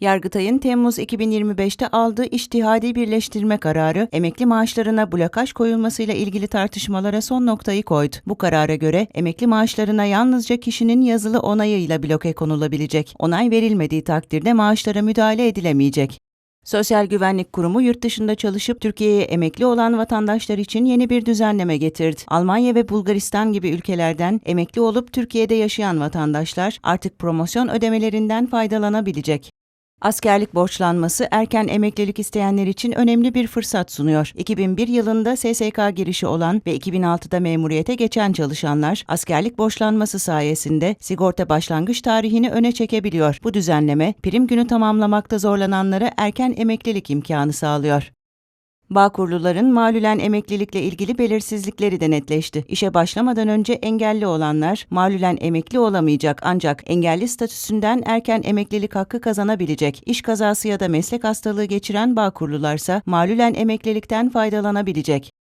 Yargıtay'ın Temmuz 2025'te aldığı iştihadi birleştirme kararı emekli maaşlarına blokaj koyulmasıyla ilgili tartışmalara son noktayı koydu. Bu karara göre emekli maaşlarına yalnızca kişinin yazılı onayıyla bloke konulabilecek. Onay verilmediği takdirde maaşlara müdahale edilemeyecek. Sosyal Güvenlik Kurumu yurt dışında çalışıp Türkiye'ye emekli olan vatandaşlar için yeni bir düzenleme getirdi. Almanya ve Bulgaristan gibi ülkelerden emekli olup Türkiye'de yaşayan vatandaşlar artık promosyon ödemelerinden faydalanabilecek. Askerlik borçlanması erken emeklilik isteyenler için önemli bir fırsat sunuyor. 2001 yılında SSK girişi olan ve 2006'da memuriyete geçen çalışanlar askerlik borçlanması sayesinde sigorta başlangıç tarihini öne çekebiliyor. Bu düzenleme prim günü tamamlamakta zorlananlara erken emeklilik imkanı sağlıyor. Bağkurluların malülen emeklilikle ilgili belirsizlikleri de netleşti. İşe başlamadan önce engelli olanlar malülen emekli olamayacak ancak engelli statüsünden erken emeklilik hakkı kazanabilecek. İş kazası ya da meslek hastalığı geçiren bağkurlularsa malülen emeklilikten faydalanabilecek.